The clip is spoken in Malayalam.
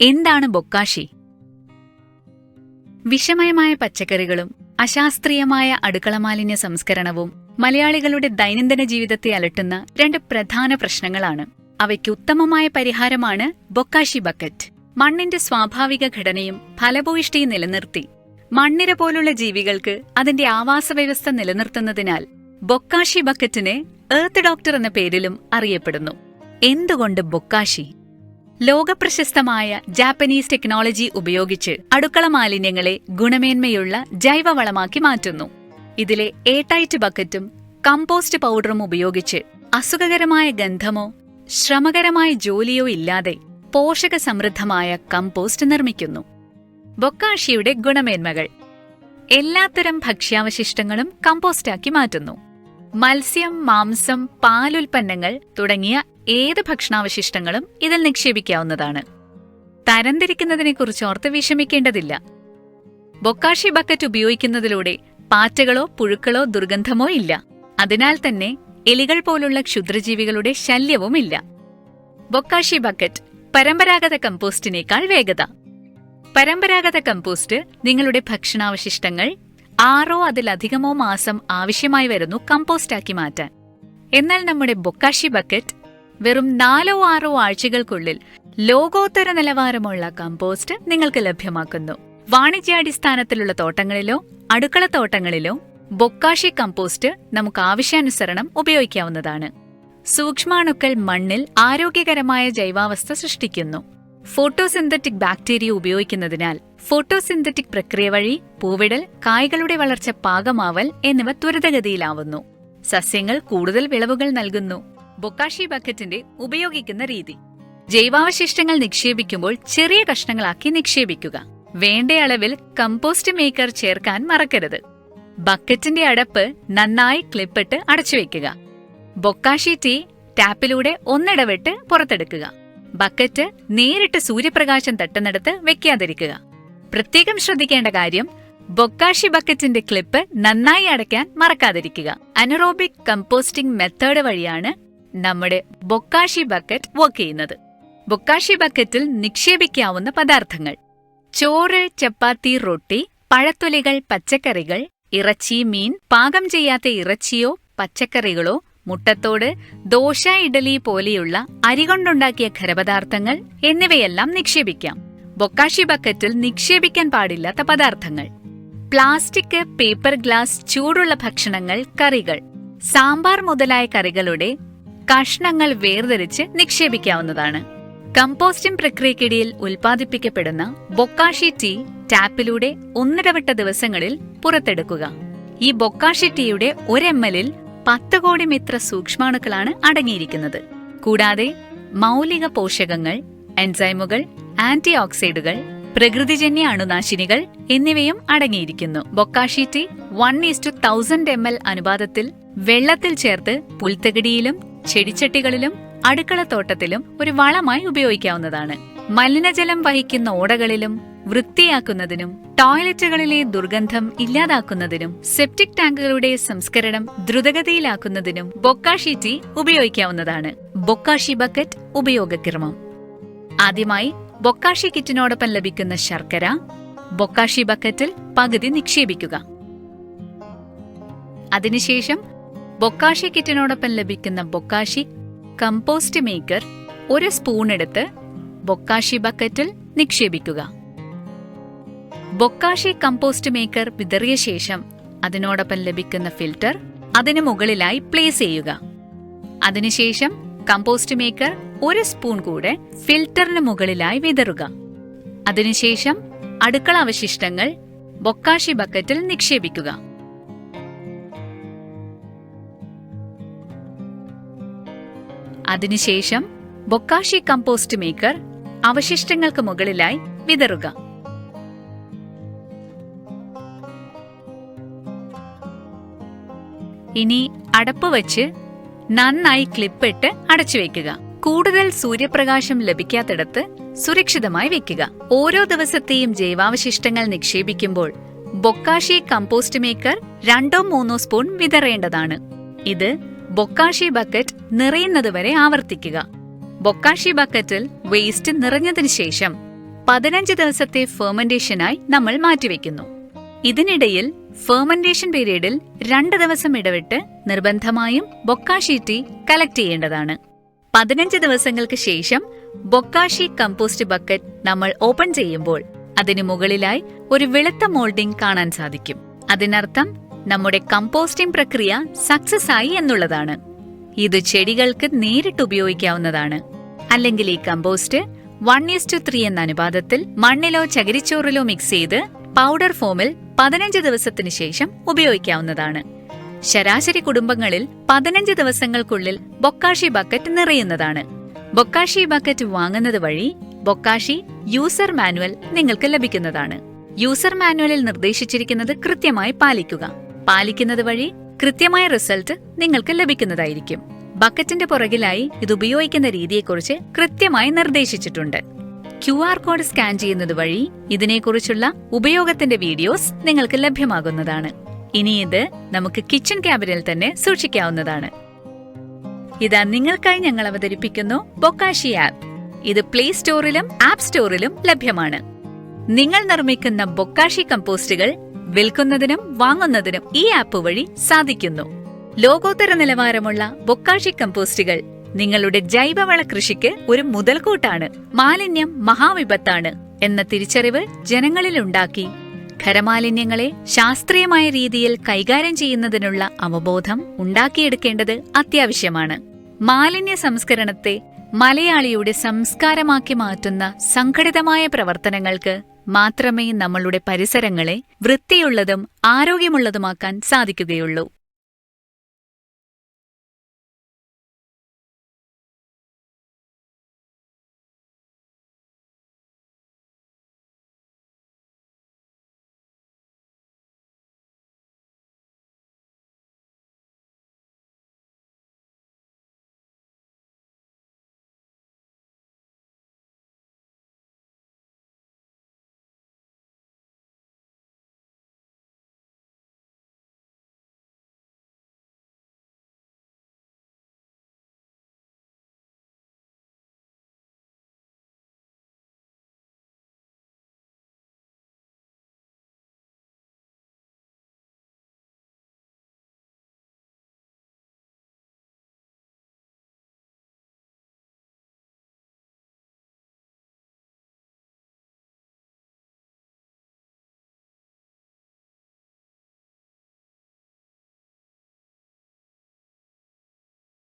എന്താണ് ബൊക്കാഷി? വിഷമയമായ പച്ചക്കറികളും അശാസ്ത്രീയമായ അടുക്കള മാലിന്യ സംസ്കരണവും മലയാളികളുടെ ദൈനംദിന ജീവിതത്തെ അലട്ടുന്ന രണ്ട് പ്രധാന പ്രശ്നങ്ങളാണ്. അവയ്ക്ക് ഉത്തമമായ പരിഹാരമാണ് ബൊക്കാഷി ബക്കറ്റ്. മണ്ണിന്റെ സ്വാഭാവിക ഘടനയും ഫലഭൂയിഷ്ടിയും നിലനിർത്തി. മണ്ണിര പോലുള്ള ജീവികൾക്ക് അതിന്റെ ആവാസ വ്യവസ്ഥ നിലനിർത്തുന്നതിനാൽ ബൊക്കാഷി ബക്കറ്റിനെ എർത്ത് ഡോക്ടർ എന്ന പേരിലും അറിയപ്പെടുന്നു. എന്തുകൊണ്ട് ബൊക്കാഷി? ലോകപ്രശസ്തമായ ജാപ്പനീസ് ടെക്നോളജി ഉപയോഗിച്ച് അടുക്കള മാലിന്യങ്ങളെ ഗുണമേന്മയുള്ള ജൈവവളമാക്കി മാറ്റുന്നു. ഇതിലെ എയർടൈറ്റ് ബക്കറ്റും കമ്പോസ്റ്റ് പൗഡറും ഉപയോഗിച്ച് അസുഖകരമായ ഗന്ധമോ ശ്രമകരമായ ജോലിയോ ഇല്ലാതെ പോഷക സമൃദ്ധമായ കമ്പോസ്റ്റ് നിർമ്മിക്കുന്നു. ബൊക്കാഷിയുടെ ഗുണമേന്മകൾ എല്ലാത്തരം ഭക്ഷ്യാവശിഷ്ടങ്ങളും കമ്പോസ്റ്റാക്കി മാറ്റുന്നു. മത്സ്യം മാംസം പാലുൽപ്പന്നങ്ങൾ തുടങ്ങിയ ഏത് ഭക്ഷണാവശിഷ്ടങ്ങളും ഇതിൽ നിക്ഷേപിക്കാവുന്നതാണ്. തരംതിരിക്കുന്നതിനെക്കുറിച്ച് ഓർത്ത് വിഷമിക്കേണ്ടതില്ല. ബൊക്കാഷി ബക്കറ്റ് ഉപയോഗിക്കുന്നതിലൂടെ പാറ്റകളോ പുഴുക്കളോ ദുർഗന്ധമോ ഇല്ല. അതിനാൽ തന്നെ എലികൾ പോലുള്ള ക്ഷുദ്രജീവികളുടെ ശല്യവും ഇല്ല. ബൊക്കാഷി ബക്കറ്റ് പരമ്പരാഗത കമ്പോസ്റ്റിനേക്കാൾ വേഗത. പരമ്പരാഗത കമ്പോസ്റ്റ് നിങ്ങളുടെ ഭക്ഷണാവശിഷ്ടങ്ങൾ ആറോ അതിലധികമോ മാസം ആവശ്യമായി വരുന്നു കമ്പോസ്റ്റാക്കി മാറ്റാൻ. എന്നാൽ നമ്മുടെ ബൊക്കാഷി ബക്കറ്റ് വെറും നാലോ ആറോ ആഴ്ചകൾക്കുള്ളിൽ ലോകോത്തര നിലവാരമുള്ള കമ്പോസ്റ്റ് നിങ്ങൾക്ക് ലഭ്യമാക്കുന്നു. വാണിജ്യാടിസ്ഥാനത്തിലുള്ള തോട്ടങ്ങളിലോ അടുക്കളത്തോട്ടങ്ങളിലോ ബൊക്കാഷി കമ്പോസ്റ്റ് നമുക്ക് ആവശ്യാനുസരണം ഉപയോഗിക്കാവുന്നതാണ്. സൂക്ഷ്മാണുക്കൾ മണ്ണിൽ ആരോഗ്യകരമായ ജൈവാവസ്ഥ സൃഷ്ടിക്കുന്നു. ഫോട്ടോസിന്തറ്റിക് ബാക്ടീരിയ ഉപയോഗിക്കുന്നതിനാൽ ഫോട്ടോസിന്തറ്റിക് പ്രക്രിയ വഴി പൂവിടൽ കായ്കളുടെ വളർച്ച പാകമാവൽ എന്നിവ ത്വരിതഗതിയിലാവുന്നു. സസ്യങ്ങൾ കൂടുതൽ വിളവുകൾ നൽകുന്നു. ബൊക്കാഷി ബക്കറ്റിന്റെ ഉപയോഗിക്കുന്ന രീതി. ജൈവാവശിഷ്ടങ്ങൾ നിക്ഷേപിക്കുമ്പോൾ ചെറിയ കഷ്ണങ്ങളാക്കി നിക്ഷേപിക്കുക. വേണ്ട അളവിൽ കമ്പോസ്റ്റ് മേക്കർ ചേർക്കാൻ മറക്കരുത്. ബക്കറ്റിന്റെ അടപ്പ് നന്നായി ക്ലിപ്പിട്ട് അടച്ചുവെക്കുക. Bokashi tea ടാപ്പിലൂടെ ഒന്നിടവിട്ട് പുറത്തെടുക്കുക. ബക്കറ്റ് നേരിട്ട് സൂര്യപ്രകാശം തട്ടുന്നിടത്ത് വെക്കാതിരിക്കുക. പ്രത്യേകം ശ്രദ്ധിക്കേണ്ട കാര്യം ബൊക്കാഷി ബക്കറ്റിന്റെ ക്ലിപ്പ് നന്നായി അടയ്ക്കാൻ മറക്കാതിരിക്കുക. അനറോബിക് കമ്പോസ്റ്റിംഗ് മെത്തേഡ് വഴിയാണ് നമ്മുടെ ബൊക്കാഷി ബക്കറ്റ് വർക്ക് ചെയ്യുന്നത്. ബൊക്കാഷി ബക്കറ്റിൽ നിക്ഷേപിക്കാവുന്ന പദാർത്ഥങ്ങൾ. ചോറ് ചപ്പാത്തി റൊട്ടി പഴത്തൊലികൾ പച്ചക്കറികൾ ഇറച്ചി മീൻ പാകം ചെയ്യാത്ത ഇറച്ചിയോ പച്ചക്കറികളോ മുട്ടത്തോട് ദോശ ഇഡലി പോലെയുള്ള അരി അരികൊണ്ടുണ്ടാക്കിയ ഖരപദാർത്ഥങ്ങൾ എന്നിവയെല്ലാം നിക്ഷേപിക്കാം. ബൊക്കാഷി ബക്കറ്റിൽ നിക്ഷേപിക്കാൻ പാടില്ലാത്ത പദാർത്ഥങ്ങൾ. പ്ലാസ്റ്റിക് പേപ്പർ ഗ്ലാസ് ചൂടുള്ള ഭക്ഷണങ്ങൾ കറികൾ. സാമ്പാർ മുതലായ കറികളുടെ കഷ്ണങ്ങൾ വേർതിരിച്ച് നിക്ഷേപിക്കാവുന്നതാണ്. കമ്പോസ്റ്റിംഗ് പ്രക്രിയക്കിടയിൽ ഉൽപ്പാദിപ്പിക്കപ്പെടുന്ന ബൊക്കാഷി ടീ ടാപ്പിലൂടെ ഒന്നിടവിട്ട ദിവസങ്ങളിൽ പുറത്തെടുക്കുക. ഈ ബൊക്കാഷി ടീയുടെ ഒരു എം എല്ലിൽ പത്ത് കോടി മിത്ര സൂക്ഷ്മാണുക്കളാണ് അടങ്ങിയിരിക്കുന്നത്. കൂടാതെ മൗലിക പോഷകങ്ങൾ എൻസൈമുകൾ ആന്റി ഓക്സൈഡുകൾ പ്രകൃതിജന്യ അണുനാശിനികൾ എന്നിവയും അടങ്ങിയിരിക്കുന്നു. Bokashi tea one is two thousand M L അനുപാതത്തിൽ വെള്ളത്തിൽ ചേർത്ത് പുൽത്തകിടിയിലും ചെടിച്ചട്ടികളിലും അടുക്കളത്തോട്ടത്തിലും ഒരു വളമായി ഉപയോഗിക്കാവുന്നതാണ്. മലിനജലം വഹിക്കുന്ന ഓടകളിലും വൃത്തിയാക്കുന്നതിനും ടോയ്ലറ്റുകളിലെ ദുർഗന്ധം ഇല്ലാതാക്കുന്നതിനും സെപ്റ്റിക് ടാങ്കുകളുടെ സംസ്കരണം ദ്രുതഗതിയിലാക്കുന്നതിനും ബൊക്കാഷി ടീ ഉപയോഗിക്കാവുന്നതാണ്. ബൊക്കാഷി ബക്കറ്റ് ഉപയോഗക്രമം. ആദ്യമായി ബൊക്കാഷി കിറ്റിനോടൊപ്പം ലഭിക്കുന്ന ശർക്കര ബൊക്കാഷി ബക്കറ്റിൽ പകുതി നിക്ഷേപിക്കുക. അതിനുശേഷം ബൊക്കാഷി കിറ്റിനോടൊപ്പം ലഭിക്കുന്ന ബൊക്കാഷി കമ്പോസ്റ്റ് മേക്കർ ഒരു സ്പൂൺ എടുത്ത് ബൊക്കാഷി ബക്കറ്റിൽ നിക്ഷേപിക്കുക. ബൊക്കാഷി കമ്പോസ്റ്റ് മേക്കർ വിതറിയ ശേഷം അതിനോടൊപ്പം ലഭിക്കുന്ന ഫിൽറ്റർ അതിനു മുകളിലായി പ്ലേസ് ചെയ്യുക. അതിനുശേഷം കമ്പോസ്റ്റ് മേക്കർ ഒരു സ്പൂൺ കൂടെ ഫിൽറ്ററിന് മുകളിലായി വിതറുക. അതിനുശേഷം അടുക്കള അവശിഷ്ടങ്ങൾ ബൊക്കാഷി ബക്കറ്റിൽ നിക്ഷേപിക്കുക. അതിനുശേഷം ബൊക്കാഷി കമ്പോസ്റ്റ് മേക്കർ അവശിഷ്ടങ്ങൾക്ക് മുകളിലായി വിതറുക. ഇനി അടപ്പ് വച്ച് നന്നായി ക്ലിപ്പിട്ട് അടച്ചു വെക്കുക. കൂടുതൽ സൂര്യപ്രകാശം ലഭിക്കാത്തിടത്ത് സുരക്ഷിതമായി വെക്കുക. ഓരോ ദിവസത്തെയും ജൈവാവശിഷ്ടങ്ങൾ നിക്ഷേപിക്കുമ്പോൾ ബൊക്കാഷി കമ്പോസ്റ്റ് മേക്കർ രണ്ടോ മൂന്നോ സ്പൂൺ വിതറേണ്ടതാണ്. ഇത് ബൊക്കാഷി ബക്കറ്റ് നിറയുന്നതുവരെ ആവർത്തിക്കുക. ബൊക്കാഷി ബക്കറ്റിൽ വേസ്റ്റ് നിറഞ്ഞതിനു ശേഷം പതിനഞ്ച് ദിവസത്തെ ഫെർമെന്റേഷനായി നമ്മൾ മാറ്റിവെക്കുന്നു. ഇതിനിടയിൽ ഫെർമെന്റേഷൻ പീരീഡിൽ രണ്ട് ദിവസം ഇടവിട്ട് നിർബന്ധമായും ബൊക്കാഷി ടീ കളക്ട് ചെയ്യേണ്ടതാണ്. പതിനഞ്ച് ദിവസങ്ങൾക്ക് ശേഷം ബൊക്കാഷി കമ്പോസ്റ്റ് ബക്കറ്റ് നമ്മൾ ഓപ്പൺ ചെയ്യുമ്പോൾ അതിനു മുകളിലായി ഒരു വെളുത്ത മോൾഡിംഗ് കാണാൻ സാധിക്കും. അതിനർത്ഥം നമ്മുടെ കമ്പോസ്റ്റിംഗ് പ്രക്രിയ സക്സസ് ആയി എന്നുള്ളതാണ്. ഇത് ചെടികൾക്ക് നേരിട്ട് ഉപയോഗിക്കാവുന്നതാണ്. അല്ലെങ്കിൽ ഈ കമ്പോസ്റ്റ് വൺ ടു ത്രീ എന്ന അനുപാതത്തിൽ മണ്ണിലോ ചകിരിച്ചോറിലോ മിക്സ് ചെയ്ത് പൗഡർ ഫോമിൽ പതിനഞ്ച് ദിവസത്തിനു ശേഷം ഉപയോഗിക്കാവുന്നതാണ്. ശരാശരി കുടുംബങ്ങളിൽ പതിനഞ്ച് ദിവസങ്ങൾക്കുള്ളിൽ ബൊക്കാഷി ബക്കറ്റ് നിറയുന്നതാണ്. ബൊക്കാഷി ബക്കറ്റ് വാങ്ങുന്നത് വഴി ബൊക്കാഷി യൂസർ മാനുവൽ നിങ്ങൾക്ക് ലഭിക്കുന്നതാണ്. യൂസർ മാനുവലിൽ നിർദ്ദേശിച്ചിരിക്കുന്നത് കൃത്യമായി പാലിക്കുക. പാലിക്കുന്നത് വഴി കൃത്യമായ റിസൾട്ട് നിങ്ങൾക്ക് ലഭിക്കുന്നതായിരിക്കും. ബക്കറ്റിന്റെ പുറകിലായി ഇത് ഉപയോഗിക്കുന്ന രീതിയെക്കുറിച്ച് കൃത്യമായി നിർദ്ദേശിച്ചിട്ടുണ്ട്. ക്യു ആർ കോഡ് സ്കാൻ ചെയ്യുന്നത് വഴി ഇതിനെക്കുറിച്ചുള്ള ഉപയോഗത്തിന്റെ വീഡിയോസ് നിങ്ങൾക്ക് ലഭ്യമാകുന്നതാണ്. ഇനി ഇത് നമുക്ക് കിച്ചൺ ക്യാബിനിൽ തന്നെ സൂക്ഷിക്കാവുന്നതാണ്. ഇതാ നിങ്ങൾക്കായി ഞങ്ങൾ അവതരിപ്പിക്കുന്നു ബൊക്കാഷി ആപ്പ്. ഇത് പ്ലേ സ്റ്റോറിലും ആപ്പ് സ്റ്റോറിലും ലഭ്യമാണ്. നിങ്ങൾ നിർമ്മിക്കുന്ന ബൊക്കാഷി കമ്പോസ്റ്റുകൾ വിൽക്കുന്നതിനും വാങ്ങുന്നതിനും ഈ ആപ്പ് വഴി സാധിക്കുന്നു. ലോകോത്തര നിലവാരമുള്ള ബൊക്കാഷി കമ്പോസ്റ്റുകൾ നിങ്ങളുടെ ജൈവവള കൃഷിക്ക് ഒരു മുതൽക്കൂട്ടാണ്. മാലിന്യം മഹാവിപത്താണ് എന്ന തിരിച്ചറിവ് ജനങ്ങളിലുണ്ടാക്കി ഖരമാലിന്യങ്ങളെ ശാസ്ത്രീയമായ രീതിയിൽ കൈകാര്യം ചെയ്യുന്നതിനുള്ള അവബോധം ഉണ്ടാക്കിയെടുക്കേണ്ടത് അത്യാവശ്യമാണ്. മാലിന്യ സംസ്കരണത്തെ മലയാളിയുടെ സംസ്കാരമാക്കി മാറ്റുന്ന സംഘടിതമായ പ്രവർത്തനങ്ങൾക്ക് മാത്രമേ നമ്മളുടെ പരിസരങ്ങളെ വൃത്തിയുള്ളതും ആരോഗ്യമുള്ളതുമാക്കാൻ സാധിക്കുകയുള്ളൂ.